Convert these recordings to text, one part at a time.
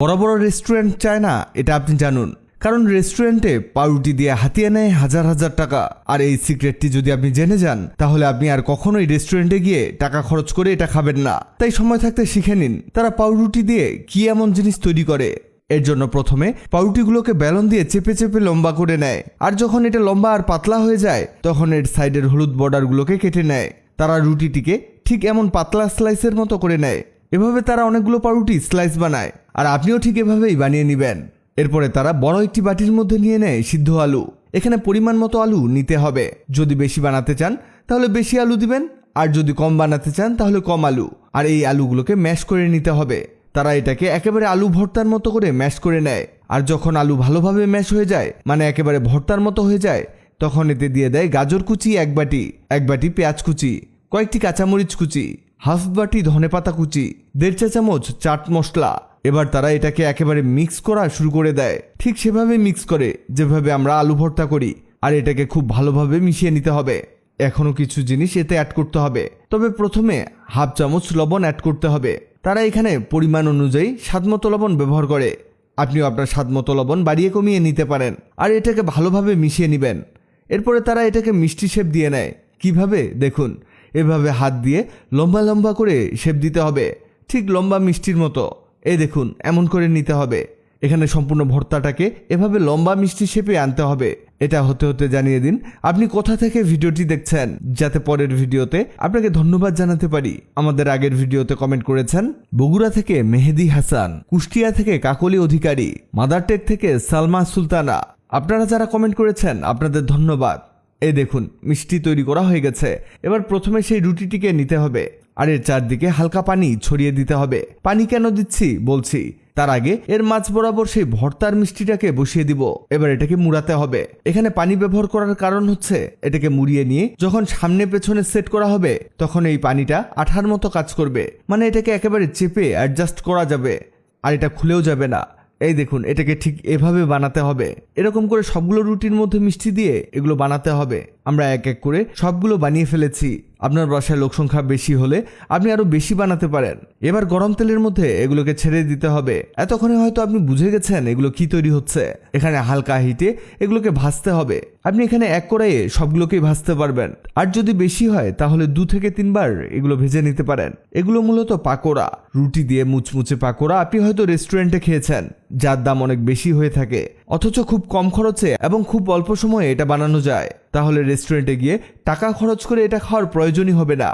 বড় বড় রেস্টুরেন্ট চায় না এটা আপনি জানুন। কারণ রেস্টুরেন্টে পাউরুটি দিয়ে হাতিয়ে নেয় হাজার হাজার টাকা। আর এই সিক্রেটটি যদি আপনি জেনে যান, তাহলে আপনি আর কখনোই রেস্টুরেন্টে গিয়ে টাকা খরচ করে এটা খাবেন না। তাই সময় থাকতে শিখে নিন, তারা পাউরুটি দিয়ে কি এমন জিনিস তৈরি করে। এর জন্য প্রথমে পাউরুটিগুলোকে বেলন দিয়ে চেপে চেপে লম্বা করে নেয়। আর যখন এটা লম্বা আর পাতলা হয়ে যায়, তখন এর সাইডের হলুদ বর্ডারগুলোকে কেটে নেয়। তারা রুটিটিকে ঠিক এমন পাতলা স্লাইসের মতো করে নেয়। এভাবে তারা অনেকগুলো পাউরুটি স্লাইস বানায়, আর আপনিও ঠিক এভাবেই বানিয়ে নেবেন। এরপরে তারা বড় একটি বাটির মধ্যে নিয়ে নেয় সিদ্ধ আলু। এখানে পরিমাণ মতো আলু নিতে হবে। যদি বেশি বানাতে চান, তাহলে বেশি আলু দিবেন, আর যদি কম বানাতে চান, তাহলে কম আলু। আর এই আলুগুলোকে ম্যাশ করে নিতে হবে। তারা এটাকে একেবারে আলু ভর্তার মতো করে ম্যাশ করে নেয়। আর যখন আলু ভালোভাবে ম্যাশ হয়ে যায় মানে একেবারে ভর্তার মতো হয়ে যায়, তখন এতে দিয়ে দেয় গাজর কুচি এক বাটি এক বাটি পেঁয়াজ কুচি, কয়েকটি কাঁচামরিচ কুচি। হাফ বাটি ধনেপাতা কুচি, দেড় চা চামচ চাট মশলা। এবার তারা এটাকে একেবারে মিক্স করা শুরু করে দেয়। ঠিক সেভাবে মিক্স করে, যেভাবে আমরা আলু ভর্তা করি, আর এটাকে খুব ভালোভাবে মিশিয়ে নিতে হবে। এখনও কিছু জিনিস এতে অ্যাড করতে হবে। তবে প্রথমে হাফ চামচ লবণ অ্যাড করতে হবে। তারা এখানে পরিমাণ অনুযায়ী স্বাদমতো লবণ ব্যবহার করে। আপনিও আপনার স্বাদমতো লবণ বাড়িয়ে কমিয়ে নিতে পারেন, আর এটাকে ভালোভাবে মিশিয়ে নেবেন। এরপরে তারা এটাকে মিষ্টি শেপ দিয়ে নেয়। কীভাবে? দেখুন এভাবে হাত দিয়ে লম্বা লম্বা করে শেপ দিতে হবে। ঠিক লম্বা মিষ্টির মতো। এ দেখুন, এমন করে নিতে হবে। এখানে সম্পূর্ণ ভর্তাটাকে এভাবে লম্বা মিষ্টি শেপে আনতে হবে। এটা হতে হতে জানিয়ে দিন, আপনি কোথা থেকে ভিডিওটি দেখছেন, যাতে পরের ভিডিওতে আপনাকে ধন্যবাদ জানাতে পারি। আমাদের আগের ভিডিওতে কমেন্ট করেছেন, বগুড়া থেকে মেহেদি হাসান, কুষ্টিয়া থেকে কাকলি অধিকারী মাদারটেক থেকে সালমা সুলতানা। আপনারা যারা কমেন্ট করেছেন, আপনাদের ধন্যবাদ। এই দেখুন, মিষ্টি তৈরি করা হয়ে গেছে। এবার প্রথমে সেই রুটিটিকে নিতে হবে। আর এর চারদিকে হালকা পানি ছড়িয়ে দিতে হবে। পানি কেন দিচ্ছি? বলছি। তার আগে এর মাছ বরাবর সেই ভর্তার মিষ্টিটাকে বসিয়ে দিব। এবার এটাকে মুড়াতে হবে। এখানে পানি ব্যবহার করার কারণ হচ্ছে, এটাকে মুড়িয়ে নিয়ে যখন সামনে পেছনে সেট করা হবে, তখন এই পানিটা আঠার মতো কাজ করবে। মানে এটাকে একেবারে চেপে অ্যাডজাস্ট করা যাবে। আর এটা খুলেও যাবে না। এই দেখুন, এটাকে ঠিক এভাবে বানাতে হবে। এরকম করে সবগুলো রুটির মধ্যে মিষ্টি দিয়ে এগুলো বানাতে হবে। আমরা এক এক করে সবগুলো বানিয়ে ফেলেছি। আপনার বাসায় লোক সংখ্যা বেশি হলে আপনি আরও বেশি বানাতে পারেন। এবার গরম তেলের মধ্যে এগুলোকে ছেড়ে দিতে হবে। এতক্ষণে হয়তো আপনি বুঝে গেছেন এগুলো কি তৈরি হচ্ছে। এখানে হালকা হিটে এগুলোকে ভাজতে হবে। আপনি এখানে এক কড়াইয়ে সবগুলোকেই ভাজতে পারবেন। আর যদি বেশি হয়, তাহলে দু থেকে তিনবার এগুলো ভেজে নিতে পারেন। এগুলো মূলত পাকোড়া। রুটি দিয়ে মুচমুচে পাকোড়া আপনি হয়তো রেস্টুরেন্টে খেয়েছেন, যার দাম অনেক বেশি হয়ে থাকে। অথচ খুব কম খরচে এবং খুব অল্প সময়ে এটা বানানো যায়। তাহলে রেস্টুরেন্টে গিয়ে টাকা খরচ করে এটা খাওয়ার প্রয়োজনই হবে না।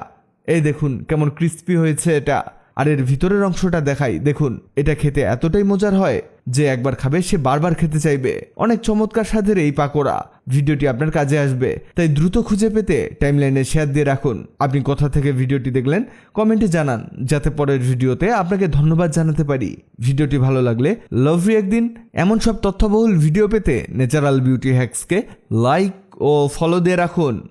এই দেখুন, কেমন ক্রিস্পি হয়েছে এটা। আর এর ভিতরের অংশটা দেখাই। দেখুন, এটা খেতে এতটাই মজার হয় যে একবার খাবে, সে বারবার খেতে চাইবে। অনেক চমৎকার স্বাদের এই পাকোড়া। ভিডিওটি আপনার কাজে আসবে। তাই দ্রুত খুঁজে পেতে টাইমলাইনে শেয়ার দিয়ে রাখুন। আপনি কোথা থেকে ভিডিওটি দেখলেন, কমেন্টে জানান, যাতে পরের ভিডিওতে আপনাকে ধন্যবাদ জানাতে পারি। ভিডিওটি ভালো লাগলে লাভ একদিন। এমন সব তথ্যবহুল ভিডিও পেতে ন্যাচারাল বিউটি হ্যাক্সকে লাইক ও ফলো দিয়ে রাখুন।